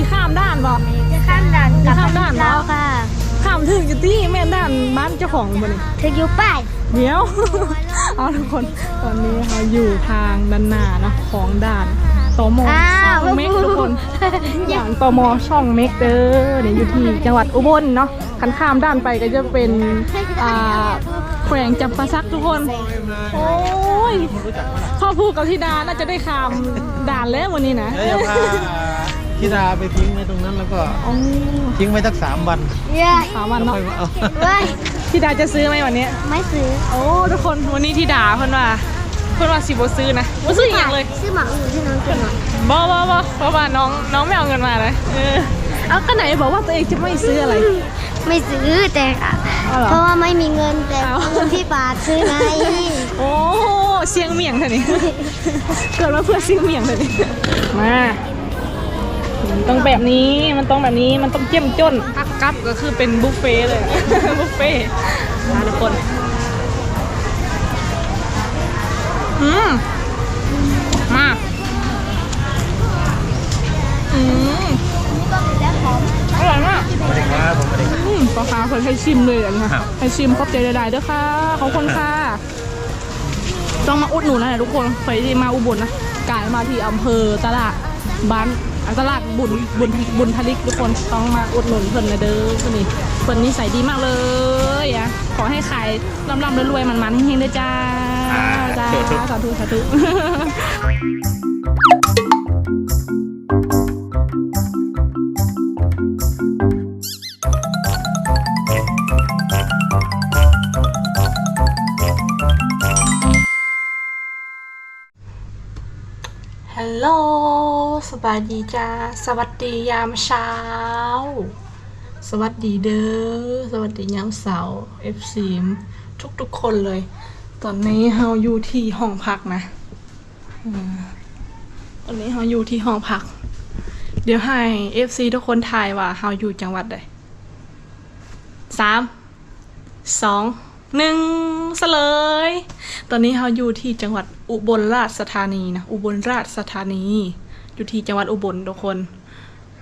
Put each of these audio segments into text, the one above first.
สิข้ามด้านบ่จะข้ามด่านกลับข้ามด่านเหรอแล้วค่ะข้ามถึงอยู่ที่แม่นด้านบ้านเจ้าของบ่นี่ถึงอยู่ป้ายเดี๋ยว เอาทุกคนตอนนี้เราอยู่ทางด้านหน้าเนาะของด่านตมอ้าวช่องเม็กทุกคนด่านตมช่องเม็กเด้อเนี่ยอยู่ที่จังหวัดอุบลเนาะคันข้ามด้านไปก็จะเป็นอ่าแขวงจำปาสักทุกคน โอ้ยพ่อพูดกับธิดาน่าจะได้ข้ามด่านแล้ววันนี้นะแล้วจะพา ธิดาไปทิ้งไว้ตรงนั้นแล้วก็อ๋อทิ้งไว้สักสามวันเย้สามวันแล้วเนาะค่อยมาเอาเว้ยธิดาจะซื้อไหมวันนี้ ไม่ซื้อโอ้ทุกคนวันนี้ธิดาเพิ่นว่าเพิ่นว่าสิบ่ซื้อนะบ่ซื้ออหย่างเลยซื้อหมาอื่นที่น้องกินหน่อยบ่บ่บ่เพราะว่าน้องน้องไม่เอาเงินมาเลยเออเอาก็ไหนบอกว่าตัวเองจะไม่ซื้ออะไร ไม่ซื้อแต่ค่ะเอาเหรอ เพราะว่าไม่มีเงินแต่เอาเงินที่บาทซื้อไงโอ้เสียงเมียงเท่านี้ เกิดมาเพื่อเสียงเมียงเท่านี้มามัน ต้องแบบนี้ มันต้องแบบนี้ มันต้องเจ้มจนพักกับก็คือเป็นบุฟเฟ่ต์เลย บุฟเฟ่ต์มาทุกคนอืมมาอืมนี่ก็เป็นแล้วของอร่อยมากไม่ได้ว่าผมไม่ได้อืมพ่อค้าเพิ่นให้ชิมเลยอันนี้ครัค่ะบให้ชิมขอบใจได้ๆเด้อค่ะ ขอบคุณค่ะ ต้องมาอุดหนุนนะทุกคนเคยที่มาอุบลนะกายมาที่อำเภอตลาดบ้านอะตลาดบุญบุญบุญทลิกทุกคนต้องมาอุดหนุนเพิ่นนะเด้อคนนี้เพิ่นนิสัยดีมากเลยอะขอให้ขายร่ำๆรวยๆมันๆเฮงๆเด้อจ้าจ้าสาธุสาธุฮัลโหล สบายดีจ้า สวัสดียามเช้า สวัสดีเด้อ สวัสดียามเสาร์ FC ทุกทุกคนเลย ตอนนี้เราอยู่ที่ห้องพักนะตอนนี้เราอยู่ที่ห้องพัก เดี๋ยวให้ FC ทุกคนทายว่าเราอยู่จังหวัดใดสาม สอง หนึ่งเสลย ตอนนี้เราอยู่ที่จังหวัดอุบลราชธานีนะ อุบลราชธานี อยู่ที่จังหวัดอุบลทุกคน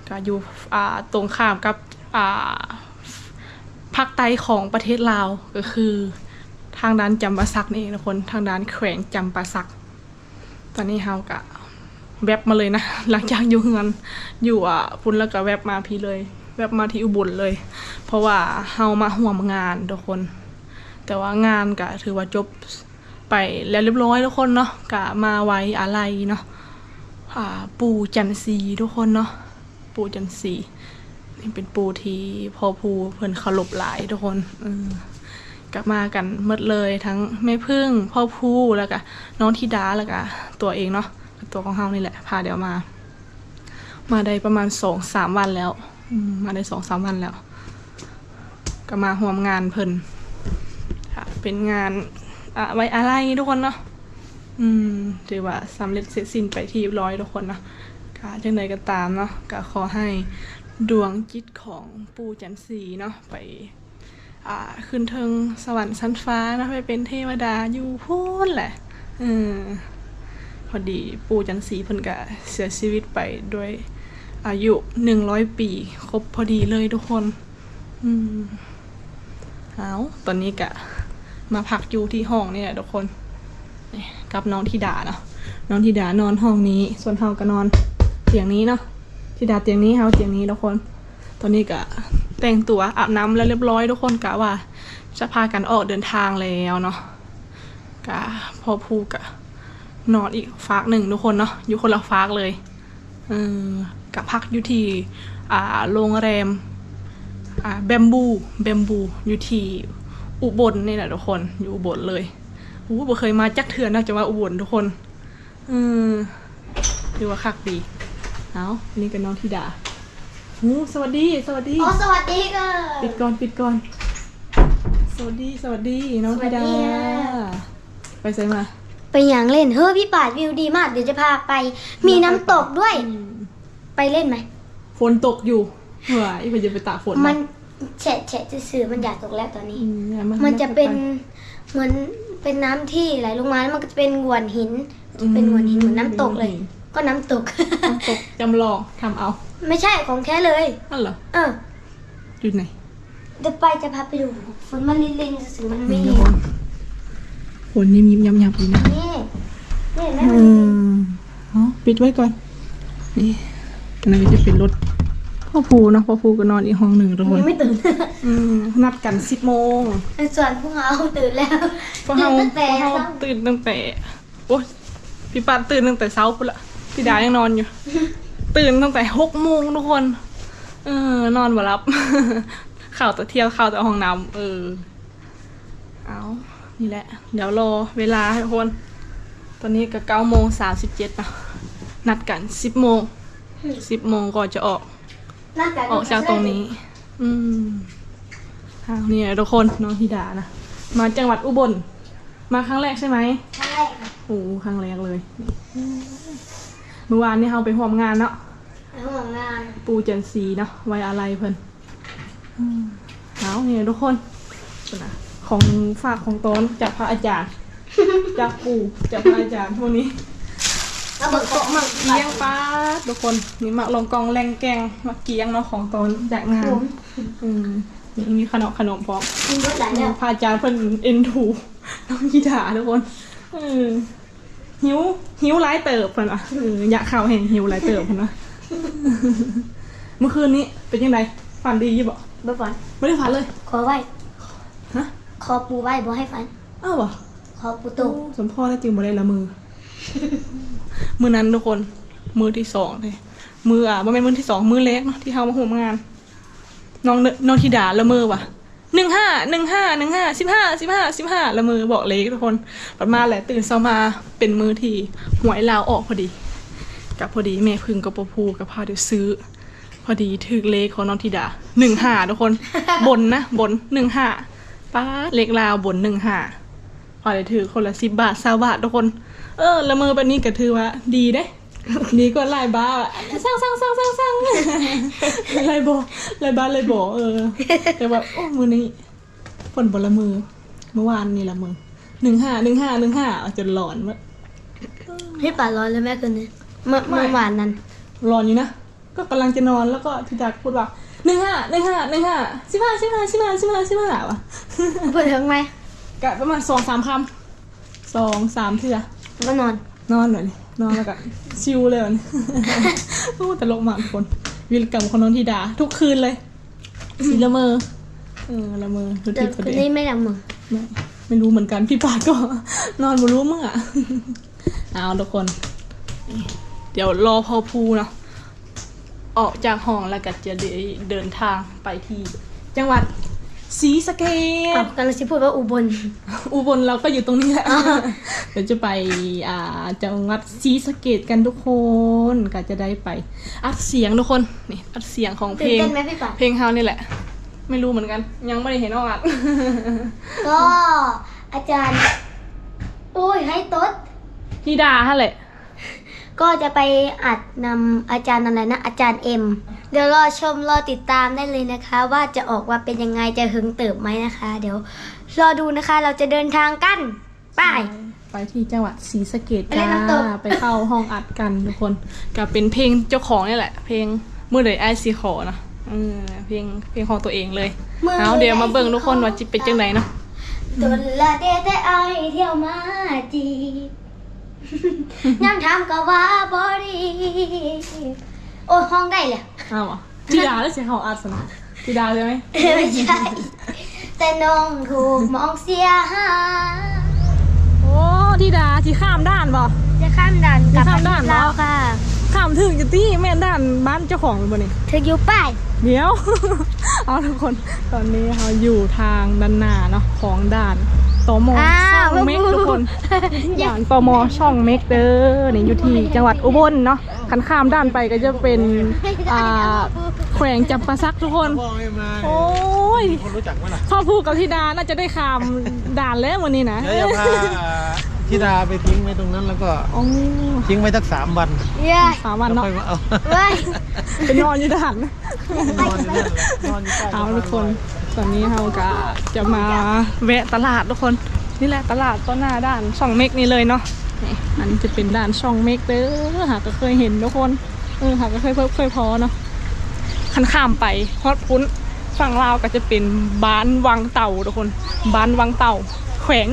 ก็อยู่ตรงข้ามกับภาคใต้ของประเทศลาวก็คือทางด้านจำปาสักนี่เองทุกคนทางด้านแขวงจำปาสัก ตอนนี้เรากะแวบมาเลยนะ หลังจากอยู่เฮือนอยู่อะพุ่นแล้วก็แวบมาพี่เลย แวบมาที่อุบลเลย เพราะว่าเฮามาห่วมงานทุกคน แต่ว่างานก็ถือว่าจบไปแล้วเรียบร้อยทุกคนเนาะก็มาไว้อะไรเนาะ ปูจันทร์สีทุกคนเนาะปูจันทร์สีนี่เป็นปูที่พ่อภูเพิ่นเคารพหลายทุกคนเออก็มากันหมดเลยทั้งแม่พึ่งพ่อภูแล้วก็น้องธิดาแล้วก็ตัวเองเนาะตัวของเฮานี่แหละพาเดี๋ยวมา มาได้ประมาณสองสามวันแล้วมาได้สองสามวันแล้ว ก็มาห่วมงานเพิ่นค่ะเป็นงานอะไว้อะไรทุกคนเนาะ อืมถือว่าสำเร็จเสร็จสิ้นไปที่ร้อยทุกคนนาะก็จังใดก็ตามเนาะก็ขอให้ดวงจิตของปู่จันทรีเนาะไปอ่าขึ้นเทิงสวรรค์ชั้นฟ้านะไปเป็นเทวดาอยู่พูนแหละอืมพอดีปู่จันทรีเพิ่นก็เสียชีวิตไปด้วยอายุหนึ่งร้อยปีครบพอดีเลยทุกคน อืมเอาตอนนี้กะ มาพักอยู่ที่ห้องนี่แหละทุกคนนี่ กับน้องธิดาเนาะน้องธิดานอนห้องนี้ ส่วนเฮาก็นอนเตียงนี้เนาะธิดาเตียงนี้เฮาเตียงนี้ทุกคน ตอนนี้กะแต่งตัวอาบน้ำแล้วเรียบร้อยทุกคนกะว่า จะพากันออกเดินทางแล้วเนาะกะพอพูกะนอนอีกฟากหนึ่งทุกคนเนาะอยู่คนละฟากเลยเออกะพักอยู่ที่อ่าโรงแรมอ่าแบมบูแบมบูอยู่ที่อุบลนี่แหละทุกคนอยู่อุบลเลย อู้บ่เคยมาจักเถื่อนน่าจะว่าอุบลทุกคนอืมดูว่าคักดีเอาอันนี่เป็นน้องธิดาหูสวัสดี สวัสดีอ๋อสวัสดีค่ะปิดก่อนปิดก่อน สวัสดี สวัสดี น้องธิดาสวัสดีค่ะไปใส่มา ไปอย่างเล่น เฮ้ยพี่ป่าดวิวดีมาก เดี๋ยวจะพาไป มีน้ำตกด้วยอืมไปเล่นไหมฝฝนตกอยู่เฮ้ยเพิ่นจะไปตากฝน มันแฉะแฉะจะสื่อๆมันอยากตกแล้วตอนนี้อืมอย่าามันจะเป็นเหมือน เป็นน้ำที่ไหลลงมาแล้วมันก็จะเป็นหวนหิน เป็นหวนหินเหมือนน้ำตกเลยอก็น้ำตก น้ำตกจำลองทำเอาไม่ใช่ของแท้เลย นั่นเหรอเอออยู่ไหนเดี๋ยวไปจะพาไปดูฝนมันลินลินๆสื่อมันไม่นี่มีทุกคนฝนนี่มียำยำๆดีนะนี่นี่เห็นไหมอืมเอาปิดไว้ก่อน นี่อันนั้นก็จะเป็นรถ พ่อภูเนาะพ่อภูก็นอนอีกห้องหนึ่งทุกมัคนนยังไม่ตื่นอืมนัดกันสิบโมงส่วนพวกเราตื่นแล้วพวกเราตื่นตั้งแต่พวกเราเช้าตื่นตั้งแต่โอ๊ยพี่ปานตื่นตั้งแต่เช้าพุ่นละพี่ดายังนอนอยู่ ตื่นตั้งแต่หกโมงทุกคน เออนอนบ่รับข่าวแต่เที่ยวข่าวแต่ห้องน้ำเออเอานี่แหละ เดี๋ยวรอเวลาให้ทุกคน ตอนนี้ก็เก้าโมงสามสิบเจ็ดนะนัดกันสิบโมงสิบโมงก่อนจะออกน่าจะ ออกจากตรงนี้ อืมอ้าวเนี่ยทุกคนน้องธิดานะ มาจังหวัดอุบล มาครั้งแรกใช่ไหมใช่ค่ะโอ้ครั้งแรกเลย เมื่อวานนี่เราไปร่วมงานเนาะห้องงานปูเจนซีเนาะไว้อะไรเพิ่นอืมเอาเนี่ยทุกคนนะของฝากของต้นจากพระอาจารย์ จากปู่จากพระอาจารย์พวกนี้ แล้วเบิกโต๊ะมั่งเกียงป้าดทุกคนนี่มาลองกองแรงแกงมาเกียงเนาะของตอนจากงานผมอืมนี่มีขนมขนมพร้อมกินรถหลายแล้วพระอาจารย์เพิ่นเอ็นถูน้องกีตาร์ทุกคนเออหิวหิวหลายเติบเพิ่นอะเอออยากข่าวแห่งหิวหลายเติบเพิ่นนะเมื่อคืนนี้เป็นยังไงฝันดียี่บ่เบิกก่อนไม่ได้ฝันเลย ขอไหว้ฮะขอปูไหว้บ่ให้ฝันอ้าวบ่ขอปูโตะสมพ่อแล้วจึงบ่ได้ละมือ มือนั้นทุกคน มือที่สองเลยมืออะบ่แม่นมือที่สองมือเล็กเนาะที่เฮามาห่มงาน น้องเนน้องธิดาละมือว่ะหนึ่งห้าหนึ่งห้าหนึ่งห้าสิบห้าสิบห้าสิบห้าละมือบอกเลขทุกคนปัดมาแหละตื่นเช้ามาเป็นมือที่หวยลาวออกพอดี กับพอดีแม่พึ่งกับปอพูกับพาเดี๋ยวซื้อ พอดีถึกเลขของน้องธิดาหนึ่งห้าทุกคนบนนะบนหนึ่งห้าป้าเลขลาวบนหนึ่งห้า พอได้ถือคนละสิบบาทสาบาททุกคน เออ ละมือแบบนี้ก็ถือว่า ดีเด้ดีกว่าลายบ้าอะสร้างสร้างสร้างสร้างสร้างลายบอลายบ้าลายบอเออ แต่ว่าโอ้มือนี้ฝนบนละมือ เมื่อวานนี่ละมือหนึ่งห้าหนึ่งห้าหนึ่งห้าจนหลอนว่าพี่ป่าร้อนเลยแม่คืนนี้เมื่อไม่เมื่อวานนั้นร้อนอยู่นะก็กำลังจะนอนแล้วก็ทิดาพูดว่าหนึ่งห้าหนึ่งห้าหนึ่งห้าสิบห้าสิบห้าสิบห้าสิบห้าสิบห้าวะเปิดถึงไหม กะประมาณสองสามคำสองสามเทื่อแล้วก็นอน นอนหน่อยดินอนแล้วก็ชิวเลยวันนี้ โอ้ตลกมากทุกคนวิรกรรมของน้องธิดา ทุกคืนเลย สีละเมอเออละเมอทุกแต่ทีทุกคืนเดนี้ย์ไม่ดำมือไม่ไม่รู้เหมือนกันพี่ปาก็ นอนบนรู้มั้งอะเอาทุกคน เดี๋ยวรอพอพูเนาะออกจากห้องแล้วก็จะได้เดินทางไปที่ จังหวัด ศรีสะเกอ้าษวกำลังจะพูดว่าอุบล อุบลเราก็อยู่ตรงนี้แหละ เดี๋ยวจะไปอ่าจังหวัดศรีสะเกดกันทุกคนก็จะได้ไปอัดเสียงทุกคนนี่อัดเสียงของเพตื่ลนงเต้นไหมพี่ป่าเพลงเฮานี่แหละ ไม่รู้เหมือนกัน ยังไม่ได้เห็นออกอัดก็อาจารย์ โอ้ยให้โต๊ดพี่ดาฮะแหละก็จะไปอัดนำอาจารย์อะไรนะ อาจารย์เอ็ม เดี๋ยวรอชมรอติดตามได้เลยนะคะ ว่าจะออกมาเป็นยังไงจะหึงเติบไหมนะคะ เดี๋ยวรอดูนะคะเราจะเดินทางกันไป ไปที่จังหวัดศรีสะเกดไปเล่จ้านน้ำตก ไปเข้าห้องอัดกันทุกคนกับเป็นเพลงเจ้าของนี่แหละ เพลงเมื่อใดไอซีขอนะอืมเพลงเพลงของตัวเองเลยเอาเดี๋ยวมาเบิ่งทุกคนว่าจิเป็นจังไหนเนาะตนละเดแต่ไอายเที่ยวมาจีบย้ำถามก็ว่าบอดี โอ้ยห้องได้เลยเอาเหรอพี่ดาแล้วเสียงของอัดสนะพี่ดาเลยไหมไม่ใช่ แต่น้องถูกมองเสียหายโอ้ที่ดาที่ข้ามด้านบ่ จะข้ามด่านกลับจะข้ามด่านเหรอ แล้วค่ะข้ามถึงอยู่ที่แม่นด้านบ้านเจ้าของเลยบ่นี่ เธออยู่ป้าย เดี๋ยว เอาทุกคนตอนนี้เราอยู่ทางด้านหน้าเนาะของด่าน ตมอ้าช่วองเม็กทุกคนที่ด่านตมช่องเม็กเด้อนี่อยู่ที่จังหวัดอุบลเนาะคันข้ามด้านไปก็จะเป็นอ่าแขวงจำปาสักทุกคนพ่อไม่มาโอ้ยคนรู้จักไหมล่ะพ่อพูดกับธิดาน่าจะได้ข้ามด่านแล้ววันนี้นะเดี๋ยวจะพาธิดาไปทิ้งไว้ตรงนั้นแล้วก็โอ้ทิ้งไว้สักสามวันเย้สามวันแล้วเนาะค่อยมาเอาเว้ยเป็นนอนอยู่ด่านนอนอยู่นั่นแหละนอนอยู่ใต้เอาทุกคนต อนนี้เราก็จะมาแวะตลาดทุกคน นี่แหละตลาดต้นหน้าด้านช่องเมกนี่เลยเนาะนี่อันจะเป็นด่านช่องเมกเด้อหากก็เคยเห็นทุกคนเออหากก็เคยเพิ่มเคยพอเนาะคันข้ามไปฮอดพุ้นฝั่งลาวก็จะเป็นบ้านวังเต่าทุกคนบ้านวังเต่า แขวง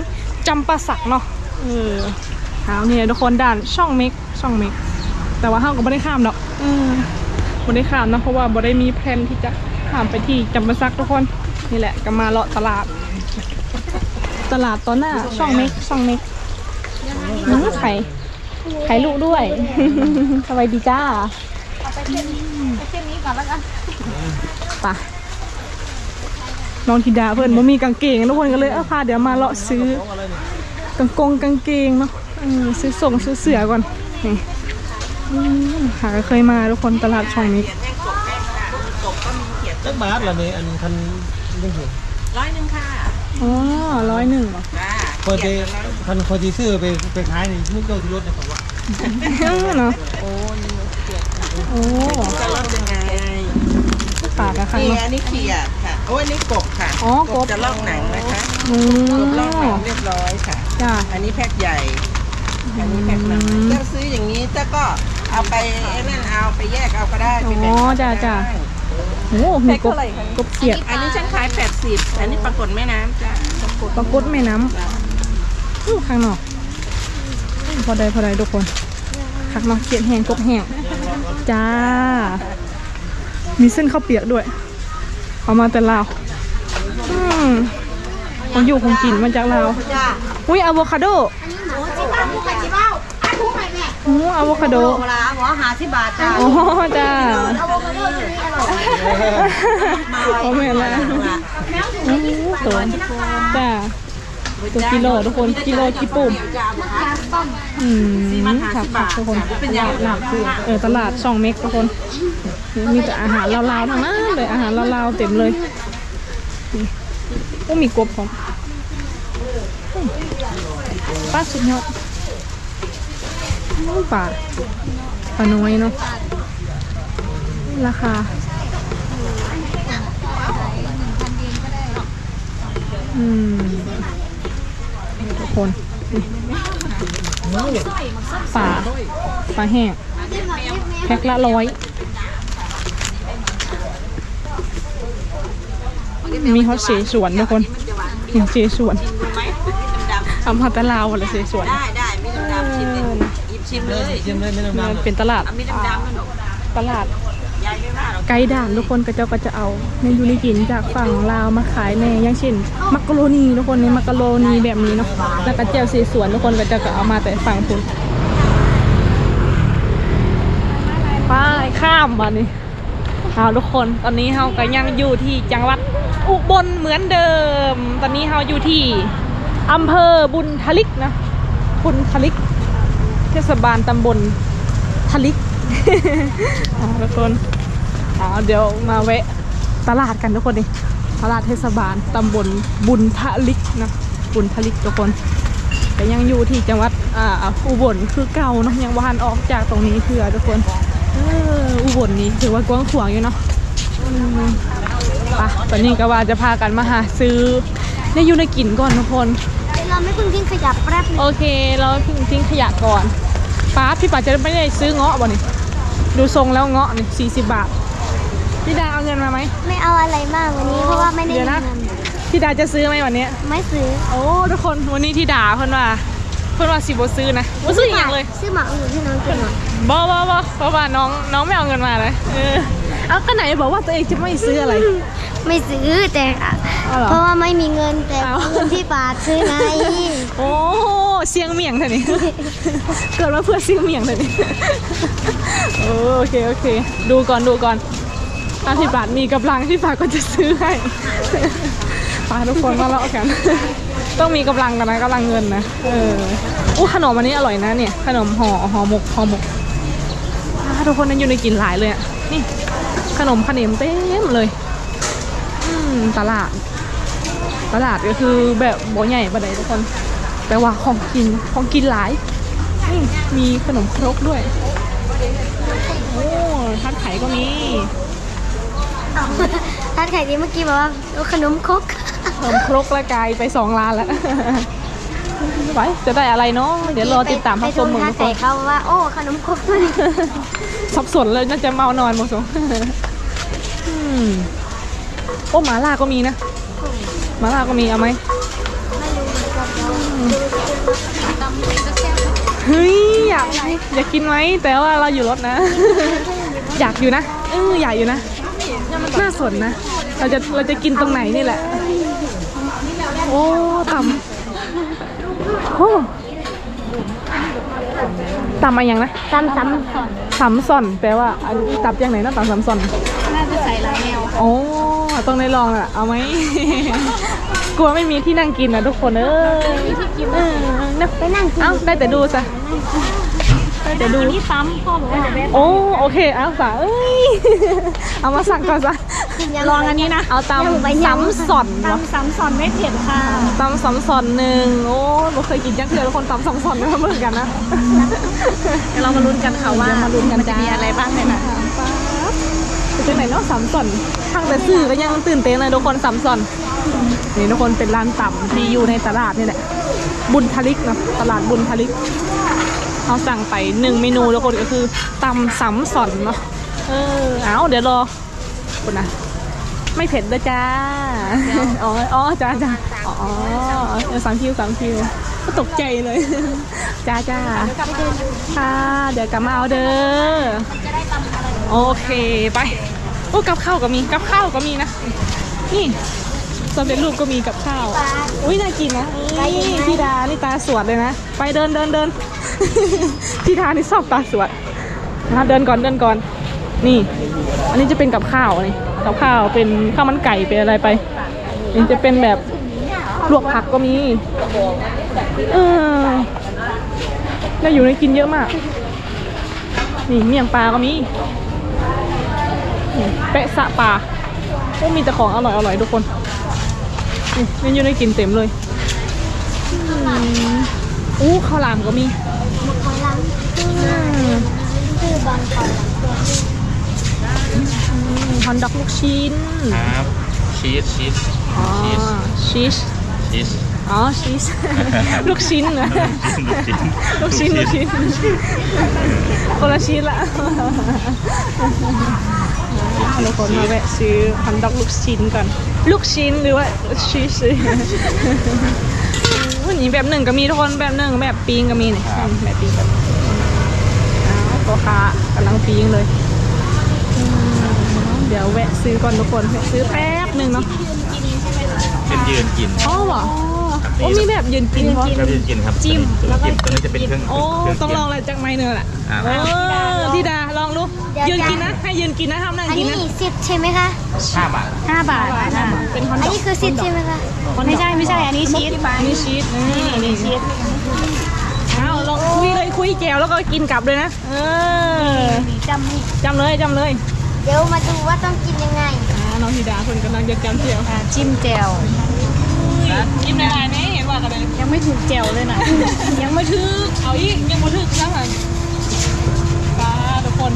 จำปาสักเนาะเออเอาเนี่ยทุกคนด่านช่องเมกช่องเมกแต่ว่าห้าก็ไม่ได้ข้ามดอกเออไม่ได้ข้ามนะเพราะว่าไม่ได้มีแผนที่จะข้ามไปที่จำปาสักทุกคน นี่แหละก็มาเลาะตลาด ตลาดตอนหน้าช่องเมกช่องเมกอืมไข่ไข่ลูกด้วยสบายดีจ้าไปเส้นนี้ก่อนแล้วกันปะน้องธิดาเพื่อนบ่มีกางเกงทุกคนก็เลยเอาพาเดี๋ยวมาเลาะซื้อกางกงกางเกงเนาะเออซื้อส่งซื้อเสือก่อนนี่อืมหาเคยมาทุกคนตลาดช่องเมกจักบาทละนี่อันคัน ยังเห็นร้อยหนึ่งค่ะอ๋อร้อยหนึ่งเหรอจ้าพอจะคันพอที่ซื้อไปไปขายนี่มุกเจ้าที่รถเนี่ยผมว่าเออเนาะโอ้นี่เขียดโอ้จะลดยังไงปากอะค่ะนี่เนาะ อันนี้เขียดค่ะ โอ้อันนี้กบค่ะอ๋อกบ จะลอกหนังนะคะอืกบลอกหนังมเรียบร้อยค่ะ จ้า อันนี้แพ็คใหญ่ อันนี้แพ็คน้อยอืมถ้าซื้ออย่างนี้ถ้าก็เอาไปไอ้นั่นเอาไปแยกเอาก็ได้ไปแบ่งอ๋อเอาก็จ้ะ ได้ จ้ะโอ้มีกบกบเขียดอันนี้ฉันขาย80อันนี้ปรากฏแม่น้ำจ้าปรากฏปลากดแม่น้ำอู้ข้างนอกอู้พอได้พอได้ทุกคนข้างนอกเขียดแห้งกบแห้งจ้า มีเส้นข้าวเปียกด้วย เอามาแต่ลาวอืมของอยู่ของกินมาจากลาวอุ้ยอะโวคาโดจิบ้าผู้กันจิบ้าอันผู้ใหม่แม่โอ้อะโวคาโดเวลาหัวหาสิบบาทจ้าอ๋อจ้า อะโวคาโดตัวนี้อร่อยโอ้แม่ละโอ้ตัวจ้าตัวกิโลทุกคนกิโลกี่ปุ่มอืมค่ะค่ะทุกคนตลาดหนักคือเออตลาดช่องเม็กทุกคน มีแต่อาหารลาวๆทั้งนั้นเลยอาหารลาวๆเต็มเลยนี่โอ้มีกบของอืมป้าสุดยอดป่าป่าน้อยเนาะราคา อืมทุกคนปลาปลาแห้งแพ็คละร้อย มีฮอตเสสวนทุกคนเห็นเสสวนไหมดำทำพัตตาลาวอะไรเสสวนๆได้ได้มีดำๆชิมเลยหยิบชิมเลยเยี่ยมเลยไม่ต้องมันนำเป็นตลาดเอามีดำๆมันหรอกตลาดยาย ไกด์ด่านทุกคนก็เจ้าก็จะเอาในยูนิกินจากฝั่งลาวมาขายในอย่างเช่น มักกะโรนีทุกคนในมักกะโรนีแบบนี้เนาะแล้วก็เจียวสีสวนทุกคนก็จะก็เอามาแต่ฝั่งคุณไปข้ามมานี่เอาทุกคนตอนนี้เราก็ยังอยู่ที่จังหวัดอุบลเหมือนเดิม ตอนนี้เราอยู่ที่อำเภอบุญทลิกนะบุญทลิก เทศบาลตำบลทลิกทุกคน เอาเดี๋ยวมาแวะตลาดกันทุกคนดิตลาดเทศบาลตำบลบุญทะลิกนะบุญทะลิกทุกคนแต่ยังอยู่ที่จังหวัดอ่าอุบลคือเก่าเนาะยังวานออกจากตรงนี้เพื่อทุกคนเอออุบลนี้ถือว่ากว้างขวางอยู่เนาะอืมไปตอนนี้ก็ว่าจะพากันมาหาซื้อในยูในกินก่อนทุกคนเราไม่เพิ่งทิ้งขยับแป๊บนึงโอเค เราเพิ่งทิ้งขยะก่อนป้าพี่ป๋าจะไม่ได้ซื้อเงาะบ่นี่ดูทรงแล้วเงาะนี่สี่สิบบาท พี่ดาเอาเงินมาไหม ไม่เอาอะไรมากวันนี้เพราะว่าไม่ได้เดี๋ยวนะ เงินพี่ดาจะซื้อไหมวันเนี้ยไม่ซื้อโอ้ทุกคนวันนี้ที่ด่าเพิ่นว่าเพิ่นว่าสิบ่ซื้อนะบ่ซื้ออหย่างเลยซื้อหมาอื่นที่น้องกินหน่อยบ่บ่บ่เพราะว่าน้องน้องไม่เอาเงินมาเลยเออเอาก็ไหนบอกว่าตัวเองจะไม่ซื้ออะไร ไม่ซื้อแต่เอาเหรอเพราะว่าไม่มีเงินแต่เอา เงินที่บาทซื้อไงโอ้เสียงเมียงเท่านี้ เกิดมาเพื่อเสียงเมียงเท่านี้ โอ้โอเคโอเค ดูก่อนดูก่อน ถ้าพี่บาทมีกำลังพี่บาทก็จะซื้อให้พาทุกคนมาเลาะกัน ต้องมีกำลังกันนะกำลังเงินนะ เอออู้ขนมอันนี้อร่อยนะเนี่ย ขนมห่อห่อหมกห่อหมกอ่าทุกคนนั้นอยู่ในกลิ่นหลายเลยอะ นี่ ขนมขนมเต็มเลยอตลาด ตลาดก็คือแบบโบใหญ่ปะไดทุกคน แต่ว่าของกินของกินหลายนี่มีขนมครกด้วย โอ้ทัดไข่ก็มี ท่านไข่ดีเมื่อกี้บอกว่าขนมครกขนมครกละกายไปสองร้านแล้วไว้จะได้อะไรเนาะเดี๋ยวรอติดตามไปพักชชมมมือท่าทุกคไก่นเขาว่าโอ้ขนมครกตัวนี้สับสนเลยน่าจะเมานอนหมดสงอืมโอ้หมาล่าก็มีนะหมาล่าก็มีเอาไหมไม่รู้เหมือนกันเนาะเฮ้ยอยากอยากกินไหมแต่ว่าเราอยู่รถนะ อยากอยู่นะเอออยากอยู่นะ น่าสนนะ เราจะเราจะกินตรงไหนนี่แหละ โอ้ต่ำโอ้ต่ำมาอย่างนะซ้ำซ้ำก่อนสามซอนแปลว่าอันตับยังไหนนะตับสามซอนน่าจะใส่ลายแมวโอ้ต้องได้ลองแหละเอาไหม กลัวไม่มีที่นั่งกินนะทุกคนเอ้ยเออเนอะไปนั่งกินเอ้าได้แต่ดูซะได้แต่ดูที่ซ้ำพ่อบอกว่า โอ้โอเค เอาสาเอ้ย เอามาสั่งก่อนซะลองอันนี้นะ เอาตำซ้ำซอนเหรอตำซ้ำซอนไม่เผ็ดค่ะตำซ้ำซอนหนึ่งโอ้เราเคยกินยังเถื่อคนตำซ้ำซอนไม่เหมือนกันนะเดี๋ยวเรามาลุ้นกันค่ะว่ามาลุ้นกันจะมีอะไรบ้างในนั้นไปที่ไหนเนาะสามซอนทางแต่ซื้อก็ยังตื่นเต้นเลยทุกคนสามซอนนี่ทุกคนเป็นร้านต่ำที่อยู่ในตลาดนี่แหละบุญทลิกเนาะตลาดบุญทลิกเขาสั่งไปหนึ่งเมนูทุกคนก็คือตำสามซอนเนาะ เออเอาเดี๋ยวรอคุณนะไม่เผ็ดด้วยจ้า อ๋อ อ๋อ จ้าจ้าอ๋อเออสามคิวสามคิวก็ตกใจเลย จ้าจ้าค่ะ เดี๋ยวกลับมาเอาเด้อโอเคไป โอ้กับข้าวก็มี กับข้าวก็มีนะ นี่สำเร็จรูปก็มีกับข้าว อุ้ยน่ากินนะนี่พี่ดา นี่ตาสวดเลยนะ ไปเดินเดินเดินพี่ดานี่ชอบตาสวดนะเดินก่อนเดินก่อน นี่ อันนี้จะเป็นกับข้าวนี่กับข้าวเป็นข้าวมันไก่เป็นอะไรไปนี่จะเป็นแบบลวกผักก็มีเออแล้วอยู่ในกินเยอะมาก นี่เมี่ยงปลาก็มีเป๊ะสะปลาโอ้มีแต่ของอร่อยอร่อยทุกคนนี่เมนูได้กินเต็มเลยอืมอู้ข้าวหลามก็มีหอยลังอืมคือบางคน ฮอนดอกลูกชิ้น ครับชีสชีสอ๋อ ชีสชีส ชีส อ๋อ ชีส ลูกชิ้นนะลูกชิ้น ลูกชิ้น ลูกชิ้นคนละชิ้นละทุกคนมาแวะซื้อฮอนดอกลูกชิ้นก่อน ลูกชิ้นหรือว่าชีสวันนี้แบบหนึ่งก็มีทุกคนแบบหนึ่งแบบปีงก็มีนี่อืมแบบปีงแบบอ้าวตัวค้ากำลังปีงเลยอืมเดี๋ยวแวะซื้อก่อนทุกคนแวะซื้อแป๊บหนึ่งเนาะเป็นยืนกินอ๋อเหรอโอ้มีแบบยืนกินเพราะครับยืนกินครับจิ้มแล้วก็ตัวนี้จะเป็นเครื่องโอ้เครื่ต้องลองเคียอะไรจากไม้เนื้อแหละอ่าเออพี่ดาลองดูยืนกินนะให้ยืนกินนะห้ามนั่งอันกินนี้นะสิบใช่ไหมคะห้าบาทห้าบาทเป็นฮอนอันดอกนี้คือสิบใช่ไหมคะไม่ใช่ไม่ใช่อันนี้ชีสอันนี้ชีสนี่นี่ชีสเอาลองคุยเลยคุยแจวแล้วก็กินกลับเลยนะเออจำนี่จำเลยจำเลย เดี๋ยวมาดูว่าต้องกินยังไงอ่าน้องธิดาคนกำลังจะจำเจียวจิ้มแจ่วจิ้มในลายนี้เห็นว่ากันเลยยังไม่ถูกแจ่วเลยนะยังไม่ถึกเอาอีกยังไม่ถึกนะค่ะป้าทุกคน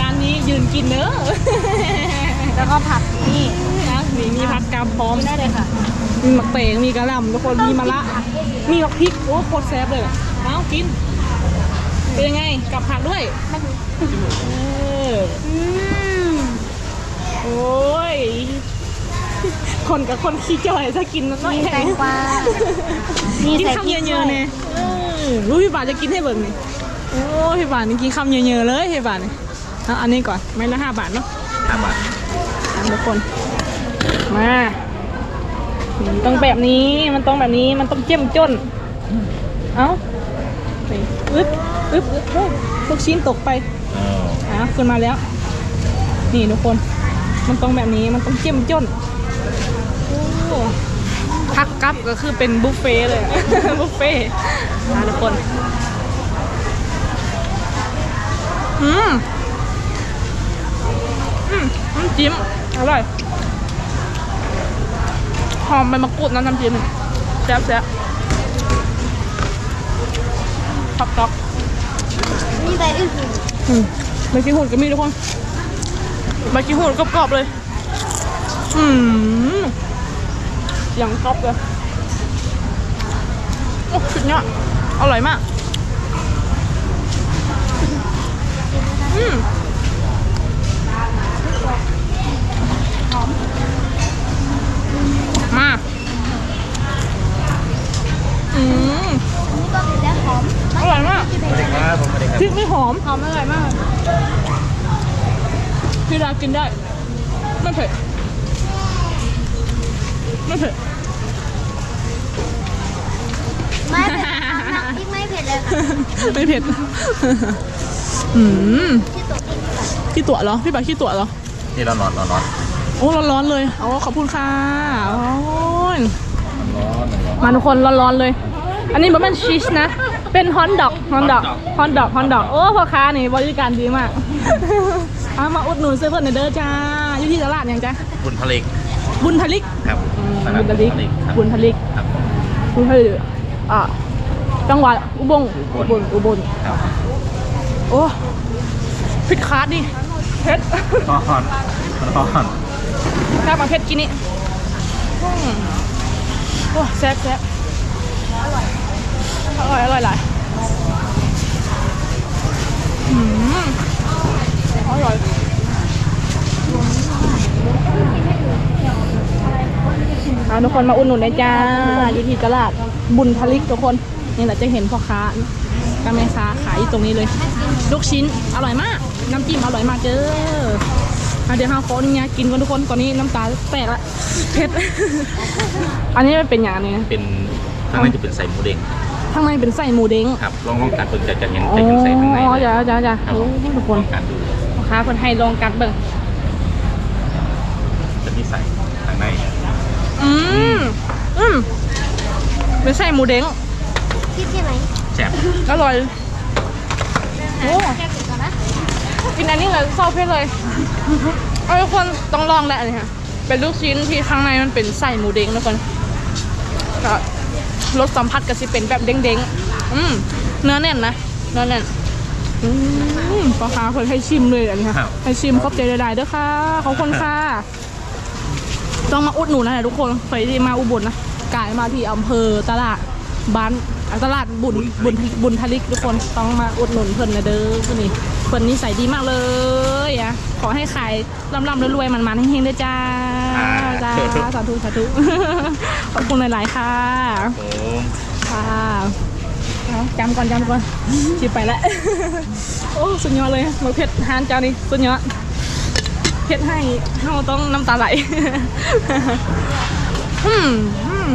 ร้านนี้ยืนกินเนอะแล้วก็ผักนี่นะมีมีผักกาดพร้อมได้เลยค่ะ มีหมักเตงมีกระหล่ำทุกคนมีมะระมีผักพริกโอ้โคตรแซ่บเลยอะเอากินเป็นยังไงกับผักด้วยเอออืม โอ้ย คนกับคนขี้จ่อยจะกินน้อยมีแข็แตงกวามีกินใส่คำพริกเยด้วอะๆเนี่ยเออรู้พี่บาทจะกินให้เบิ่งนี่โอ้พี่บาทนี่กินคำเยอะๆเลยพี่บาทนี่เอาอันนี้ก่อนไม่ละห้าบาทเนาะห้าบาทอะทุกคน มามันต้องแบบนี้มันต้องแบบนี้มันต้องเจ้มจน เอ้านี่อึ๊บอึ๊บอึ๊บเฮ้ยลูกชิ้นตกไปอ๋ออะขึ้นมาแล้ว นี่ทุกคน มันต้องแบบนี้มันต้องเจ้มจนโอ้พักกับก็คือเป็นบุฟเฟ่ต์เลยบุฟเฟ่ต์นะทุกคนอืมอืมน้ำจิ้มอร่อยหอมใบมะกรูดนะน้ำจิ้มแซ่บแซ่บท็อปท็อปมีใบอื่นอืมใบกี้หูดก็มีทุกคน ใบกี้หูดกรอบๆเลย อืมอย่างกรอบเลย โอ้สุดยอดอร่อยมาก อืมมาอืมนี่ก็เป็นแล้วหอมอร่อยมากสวัสดีครับผมสวัสดีครับพริกไม่หอม หอมอร่อยมาก พี่ดากินได้ ไม่เผ็ด ไม่เผ็ด ไม่เผ็ดน้ำพริกไม่เผ็ดเลยค่ะไม่เผ็ด อืมที่ตัวเองค่ะขี้ตัวเหรอ พี่บาขี้ตัวเหรอ นี่ร้อนร้อนร้อนร้อนโอ้ร้อนๆเลยโอ้ขอบคุณค่ะโอ้ยร้อนร้อนมาทุกคนร้อนๆเลย อันนี้มันเป็นชีสนะ เป็นฮอนดอกฮอนดอกฮอนดอกฮอนดอก โอ้พ่อค้านี่บริการดีมาก เอามาอุดหนุนเซเว่นเดอร์จ้า อยู่ที่ตลาดยังจ้ะบุญทะเลกบุญทลิก ครับอืมตลาดบุญทลิกครับบุญทลิก ครับบุญทลิกอ่าจังหวัดอุบลอุบลอุบลครับโอ้พิดคาร์ดดิเพชรร้อนร้อนถ้ามาเพชรกินนี่อืมโอ้แซ่บแซ่บอร่อยอร่อยอร่อยหลายอืมอ ร่อยเอาทุกคนมาอุดหนุนได้จ้า อยู่ที่ตลาดบุญทลิกทุกคนนี่แหละจะเห็นพ่อค้ากับแม่ค้าขายอยู่ตรงนี้เลย ลูกชิ้นอร่อยมาก น้ำจิ้มอร่อยมากเด้อเอาเดี๋ยวเราขออนุญาตกินกันทุกคนตอนนี้น้ำตาแตกละเผ็ดอันนี้มันเป็นอย่างนี้นะเป็นข้างในจะเป็นใส่หมูเด้งข้างในเป็นไส้หมูเด้งครับลองลองกัดเบิ่งจะจะเห็นอ๋อจะเห็นใส่ข้างในเลยจ้าจ้าจ้าครับโอ้ทุกคนลองกัดดูพ่อ ค้าคนให้ลองกัดเบิ่งจะมีใส่ข้างในอืมอืมเป็นไส้หมูเด้งคิดใช่ไหมแซ่บอร่อยโอ้แค่ติดก่อนนะกินอันนี้เลยชอบเพชรเลยเอาทุกคนต้องลองแหละอันนี้ค่ะเป็นลูกชิ้นที่ข้างในมันเป็นไส้หมูเด้งทุกคนก็รสสัมผัสก็สิเป็นแบบเด้งๆอืมเนื้อแน่นนะเนื้อแน่นอืม พ่อค้าคนให้ชิมเลยอันนี้ค่ะให้ชิมขอบใจได้ๆเด้อค่ะ ขอบคุณค่ะ ต้องมาอุดหนุนนะทุกคนใครที่มาอุบลนะกายมาที่อำเภอตลาดบ้านอะตลาดบุญบุญบุญทลิกทุกคนต้องมาอุดหนุนเพิ่นนะเด้อเพิ่นนี่เพิ่นนิสัยดีมากเลยอะขอให้ขายร่ำๆรวยๆมันๆเฮงๆด้วยจ้าจ้าสาธุสาธุ ขอบคุณหลายๆค่ะ ผม ค่ะ เอาจำก่อนจำก่อนชิบไปแล้ว โอ้สุดยอดเลยมาเพ็ดฮานเจ้านี่สุดยอดเพ็ดให้เราต้องน้ำตาไหล อืมอืม